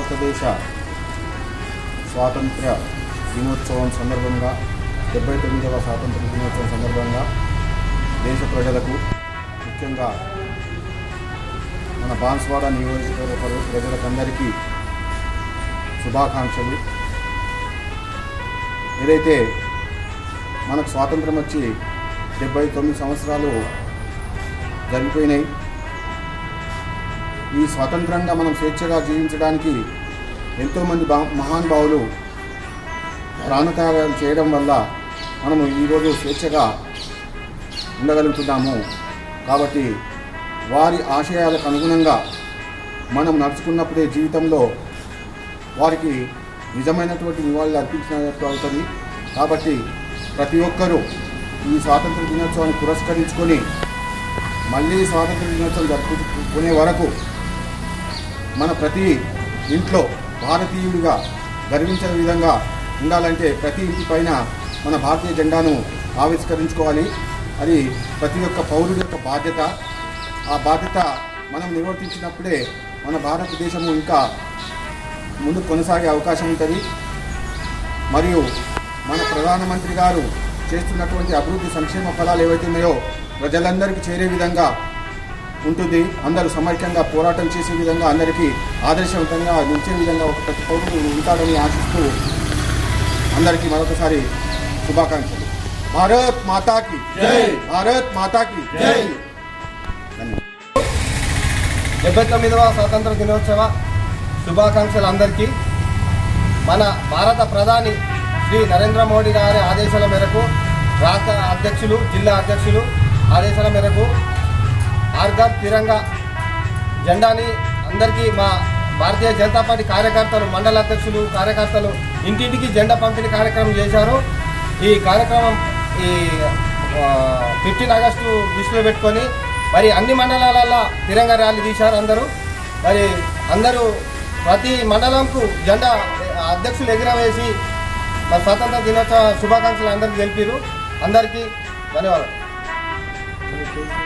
భారతదేశ స్వాతంత్ర దినోత్సవం సందర్భంగా డెబ్బై తొమ్మిదవ స్వాతంత్ర దినోత్సవం సందర్భంగా దేశ ప్రజలకు ముఖ్యంగా మన బాన్స్వాడ నియోజకవర్గ ప్రజలకందరికీ శుభాకాంక్షలు. ఏదైతే మనకు స్వాతంత్రం వచ్చి డెబ్బై తొమ్మిది సంవత్సరాలు జరిగిపోయినాయి ఈ స్వతంత్రంగా మనం స్వేచ్ఛగా జీవించడానికి ఎంతోమంది బా మహానుభావులు ప్రాణత్యాగాలు చేయడం వల్ల మనము ఈరోజు స్వేచ్ఛగా ఉండగలుగుతున్నాము. కాబట్టి వారి ఆశయాలకు అనుగుణంగా మనం నడుచుకున్నప్పుడే జీవితంలో వారికి నిజమైనటువంటి నివాళులు అర్పించినట్టు అవుతుంది. కాబట్టి ప్రతి ఒక్కరూ ఈ స్వాతంత్ర దినోత్సవాన్ని పురస్కరించుకొని మళ్ళీ స్వాతంత్ర దినోత్సవం జరుపుకునే వరకు మన ప్రతి ఇంట్లో భారతీయుడిగా గర్వించే విధంగా ఉండాలంటే ప్రతి ఇంటి పైన మన భారతీయ జెండాను ఆవిష్కరించుకోవాలి. అది ప్రతి ఒక్క పౌరుడి యొక్క బాధ్యత. ఆ బాధ్యత మనం నిర్వర్తించినప్పుడే మన భారతదేశము ఇంకా ముందు కొనసాగే అవకాశం ఉంటుంది. మరియు మన ప్రధానమంత్రి గారు చేస్తున్నటువంటి అభివృద్ధి సంక్షేమ ఫలాలు ఏవైతే ఉన్నాయో ప్రజలందరికీ చేరే విధంగా ఉంటుంది అందరూ సమైక్యంగా పోరాటం చేసే విధంగా అందరికీ ఆదర్శవంతంగా నిలిచే విధంగా ఒక ప్రతి పౌరుడు ఉంటాడని ఆశిస్తూ అందరికీ మరొకసారి శుభాకాంక్షలు భారత్ మాతాకి జై. భారత్ మాతాకి జై. డెబ్బై తొమ్మిదవ స్వాతంత్ర దినోత్సవ శుభాకాంక్షలు అందరికీ మన భారత ప్రధాని శ్రీ నరేంద్ర మోడీ గారి ఆదేశాల మేరకు రాష్ట్ర అధ్యక్షులు జిల్లా అధ్యక్షులు ఆదేశాల మేరకు ఆర్గర్ తిరంగా జెండాని అందరికీ మా భారతీయ జనతా పార్టీ కార్యకర్తలు మండల అధ్యక్షులు కార్యకర్తలు ఇంటింటికి జెండా పంపిణీ కార్యక్రమం చేశారు. ఈ కార్యక్రమం ఈ ఫిఫ్టీన్ ఆగస్టు దృష్టిలో పెట్టుకొని మరి అన్ని మండలాలలో తిరంగా ర్యాలీ తీశారు అందరూ. మరి అందరూ ప్రతి మండలంకు జెండా అధ్యక్షులు ఎగురవేసి మరి స్వాతంత్ర దినోత్సవ శుభాకాంక్షలు అందరికీ తెలిపారు అందరికీ ధన్యవాదాలు.